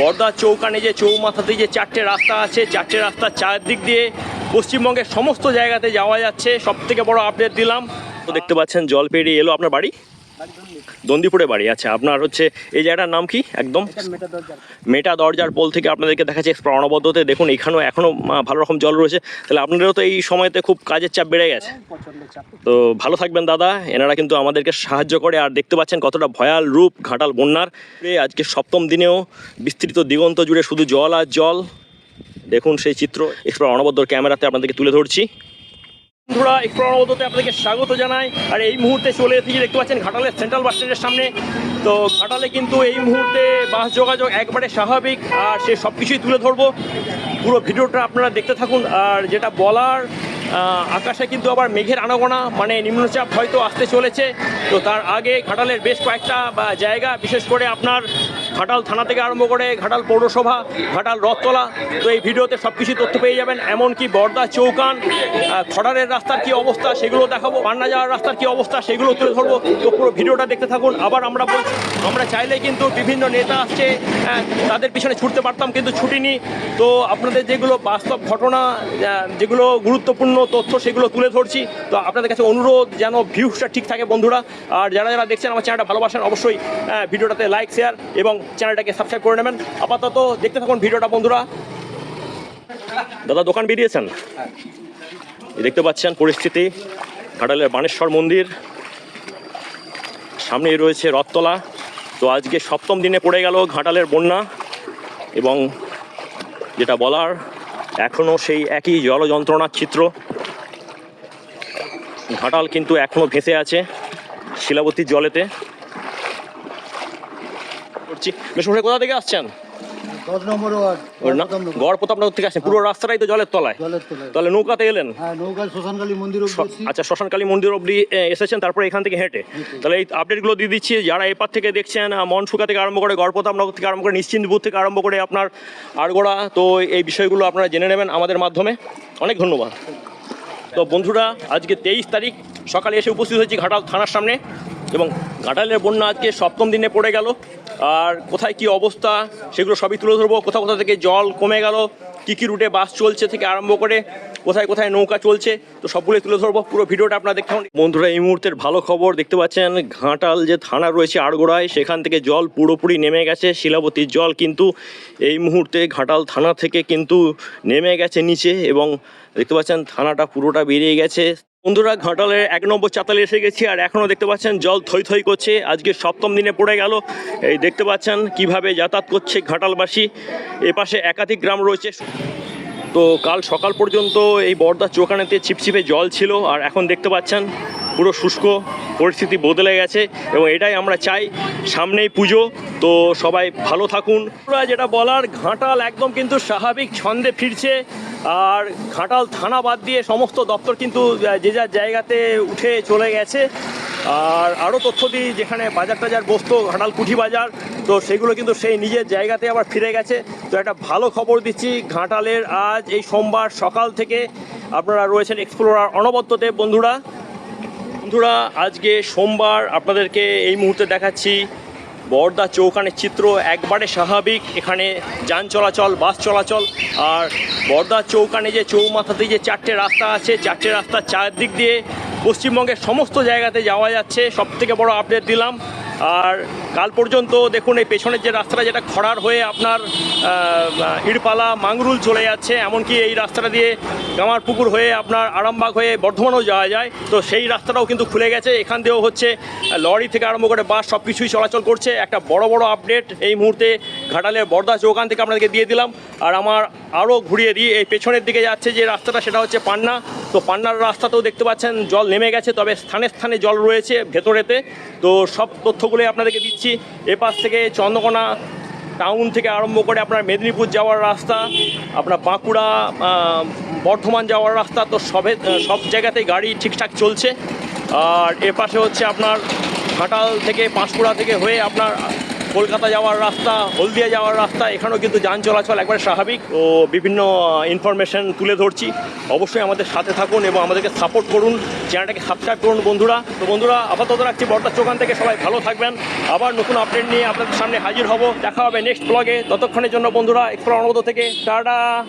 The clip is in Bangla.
বর্দা চৌকানে যে চৌমাথাতে যে চারটে রাস্তা আছে, চারটে রাস্তার চারদিক দিয়ে পশ্চিমবঙ্গের সমস্ত জায়গাতে যাওয়া যাচ্ছে। সব থেকে বড় আপডেট দিলাম। তো দেখতে পাচ্ছেন, জল পেরিয়ে এলো আপনার বাড়ি? দন্দিপুরে বাড়ি। আচ্ছা আপনার হচ্ছে এই জায়গাটার নাম কি? একদম? মেটা দরজার। পোল থেকে আপনাদেরকে দেখাচ্ছে প্রণবদ্ধতে। দেখুন এখানেও এখনও ভালো রকম জল রয়েছে। তাহলে আপনাদেরও তো এই সময়তে খুব কাজের চাপ বেড়ে গেছে। তো ভালো থাকবেন দাদা। এনারা কিন্তু আমাদেরকে সাহায্য করে। আর দেখতে পাচ্ছেন কতটা ভয়াল রূপ ঘাটাল বন্যার। আজকে সপ্তম দিনেও বিস্তৃত দিগন্ত জুড়ে শুধু জল আর জল। দেখুন সেই চিত্র। এক্সপ্লোর অনবদ্যর ক্যামেরাতে আপনাদেরকে তুলে ধরছি। বন্ধুরা এক্সপ্লোর অনবদ্যতে আপনাদেরকে স্বাগত জানাই। আর এই মুহূর্তে চলে এসেছি, দেখতে পাচ্ছেন ঘাটালের সেন্ট্রাল বাস স্ট্যান্ডের সামনে। তো ঘাটালে কিন্তু এই মুহূর্তে বাস যোগাযোগ একবারে স্বাভাবিক, আর সে সব কিছুই তুলে ধরবো। পুরো ভিডিওটা আপনারা দেখতে থাকুন, আর যেটা বলার আকাশে কিন্তু আবার মেঘের আনাগোনা মানে নিম্নচাপ হয়তো আসতে চলেছে। তো তার আগে ঘাটালের বেশ কয়েকটা জায়গা, বিশেষ করে আপনার ঘাটাল থানা থেকে আরম্ভ করে ঘাটাল পৌরসভা, ঘাটাল রথতলা, তো এই ভিডিওতে সব কিছু তথ্য পেয়ে যাবেন। এমনকি বর্দা চৌকান খড়ারের রাস্তার কি অবস্থা সেগুলো দেখাবো, পান্না যাওয়ার রাস্তার কি অবস্থা সেগুলো তুলে ধরবো। তো পুরো ভিডিওটা দেখতে থাকুন। আবার আমরা বলছি, আমরা চাইলে কিন্তু বিভিন্ন নেতা আসছে তাদের পিছনে ছুটতে পারতাম কিন্তু ছুটিনি। তো আপনাদের যেগুলো বাস্তব ঘটনা যেগুলো গুরুত্বপূর্ণ তথ্য সেগুলো তুলে ধরছি। তো আপনাদের কাছে অনুরোধ যেন ভিউসটা ঠিক থাকে বন্ধুরা। আর যারা যারা দেখছেন আমার চ্যানেলটা ভালোবাসেন, অবশ্যই ভিডিওটাতে লাইক শেয়ার এবং চ্যানেলটাকে সাবস্ক্রাইব করে নেবেন। আপাতত দেখতে থাকুন ভিডিওটা, বন্ধুরা। দাদা, দোকান বেরিয়েছেন? দেখতে পাচ্ছেন পরিস্থিতি। ঘাটালের বানেশ্বর মন্দির। সামনেই রয়েছে রথতলা। তো আজকে সপ্তম দিনে পড়ে গেল ঘাটালের বন্যা এবং যেটা বলার এখনও সেই একই জল যন্ত্রণার চিত্র। ঘাটাল কিন্তু এখনও ভেসে আছে শিলাবতীর জলেতে। করছি। মেশমশাই কোথা থেকে আসছেন? দশ নম্বর ওয়ার্ড ওর না গড় প্রতাপনগর থেকে আসছেন? পুরো রাস্তাটাই তো জলের তলায়। তাহলে নৌকাতে এলেন? হ্যাঁ আচ্ছা শ্মশানকালী মন্দির অবধি এসেছেন তারপরে এখান থেকে হেঁটে। তাহলে এই আপডেটগুলো দিয়ে দিচ্ছি যারা এপার থেকে দেখছেন মনসুকা থেকে আরম্ভ করে থেকে আরম্ভ করে নিশ্চিন্তপুর থেকে আরম্ভ করে আপনার আড়গোড়া তো এই বিষয়গুলো আপনারা জেনে নেবেন আমাদের মাধ্যমে। অনেক ধন্যবাদ। তো বন্ধুরা আজকে তেইশ তারিখ সকালে এসে উপস্থিত হয়েছি ঘাটাল থানার সামনে। এবং ঘাটালের বন্যা আজকে সপ্তম দিনে পড়ে গেল। আর কোথায় কি অবস্থা, সেগুলো সবই তুলে ধরবো। কোথাও কোথাও থেকে জল কমে গেল, কী কী রুটে বাস চলছে থেকে আরম্ভ করে কোথায় কোথায় নৌকা চলছে, তো সবগুলোই তুলে ধরবো। পুরো ভিডিওটা আপনারা দেখতে থাকুন। বন্ধুরা, এই মুহূর্তের ভালো খবর দেখতে পাচ্ছেন, ঘাটাল যে থানা রয়েছে আড়গোড়ায়, সেখান থেকে জল পুরোপুরি নেমে গেছে, শিলাবতীর জল কিন্তু এই মুহূর্তে ঘাটাল থানা থেকে কিন্তু নেমে গেছে নিচে এবং দেখতে পাচ্ছেন থানাটা পুরোটা বেরিয়ে গেছে। বন্ধুরা, ঘাটালের এক নম্বর চাতালে এসে গেছি আর এখনও দেখতে পাচ্ছেন জল থই থই করছে। আজকে সপ্তম দিনে পড়ে গেল। এই দেখতে পাচ্ছেন কীভাবে যাতায়াত করছে ঘাটালবাসী। এপাশে একাধিক গ্রাম রয়েছে। তো কাল সকাল পর্যন্ত এই বর্দা চোখানেতে ছিপছিপে জল ছিল আর এখন দেখতে পাচ্ছেন পুরো শুষ্ক পরিস্থিতি বদলে গেছে এবং এটাই আমরা চাই। সামনেই পুজো। তো সবাই ভালো থাকুন। যেটা বলার, ঘাটাল একদম কিন্তু স্বাভাবিক ছন্দে ফিরছে। আর ঘাটাল থানা বাদ দিয়ে সমস্ত দপ্তর কিন্তু যে যার জায়গাতে উঠে চলে গেছে। আর আরও তথ্য দিই, যেখানে বাজার টাজার বসতো, ঘাটাল কুঠি বাজার, তো সেগুলো কিন্তু সেই নিজের জায়গাতে আবার ফিরে গেছে। তো একটা ভালো খবর দিচ্ছি, ঘাটালের আজ এই সোমবার সকাল থেকে আপনারা রয়েছেন এক্সপ্লোরার অনবদ্যতে বন্ধুরা। বন্ধুরা, আজকে সোমবার আপনাদেরকে এই মুহূর্তে দেখাচ্ছি বর্দা চৌকানের চিত্র একবারে স্বাভাবিক। এখানে যান চলাচল, বাস চলাচল। আর বর্দা চৌকানে যে চৌমাথাতে যে চারটে রাস্তা আছে, চারটে রাস্তার চারদিক দিয়ে পশ্চিমবঙ্গের সমস্ত জায়গাতে যাওয়া যাচ্ছে। সব থেকে বড় আপডেট দিলাম। আর কাল পর্যন্ত দেখুন, এই পেছনের যে রাস্তাটা, যেটা খরার হয়ে আপনার ইড়পালা মাংরুল চলে যাচ্ছে, এমনকি এই রাস্তাটা দিয়ে কামারপুকুর হয়ে আপনার আরামবাগ হয়ে বর্ধমানও যাওয়া যায়। তো সেই রাস্তাটাও কিন্তু খুলে গেছে। এখান দিয়েও হচ্ছে লরি থেকে আরম্ভ করে বাস সব কিছুই চলাচল করছে। একটা বড় বড় আপডেট এই মুহূর্তে ঘাটালের বর্দা চৌকান থেকে আপনাদেরকে দিয়ে দিলাম। আর আমার আরও ঘুরিয়ে দিই, এই পেছনের দিকে যাচ্ছে যে রাস্তাটা, সেটা হচ্ছে পান্না। তো পান্নার রাস্তাতেও দেখতে পাচ্ছেন, জল নেমে গেছে, তবে স্থানে স্থানে জল রয়েছে ভেতরেতে। তো সব তথ্যগুলোই আপনাদেরকে দিচ্ছি। এপাশ থেকে চন্দ্রকোনা টাউন থেকে আরম্ভ করে আপনার মেদিনীপুর যাওয়ার রাস্তা, আপনার বাঁকুড়া বর্ধমান যাওয়ার রাস্তা, তো সবে সব জায়গাতেই গাড়ি ঠিকঠাক চলছে। আর এ পাশে হচ্ছে আপনার ঘাটাল থেকে পাঁশকুড়া থেকে হয়ে আপনার কলকাতা যাওয়ার রাস্তা, হলদিয়া যাওয়ার রাস্তা, এখানেও কিন্তু যান চলাচল একবারে স্বাভাবিক। ও বিভিন্ন ইনফরমেশন তুলে ধরছি। অবশ্যই আমাদের সাথে থাকুন এবং আমাদেরকে সাপোর্ট করুন। চ্যানেলটাকে সাবস্ক্রাইব করুন বন্ধুরা। তো বন্ধুরা, আপাতত রাখছি। বর্তার চোখান থেকে সবাই ভালো থাকবেন। আবার নতুন আপডেট নিয়ে আপনাদের সামনে হাজির হব। দেখা হবে নেক্সট ব্লগে ততক্ষণের জন্য বন্ধুরা এক্সপ্লোর অনুমোদ থেকে। টাটা!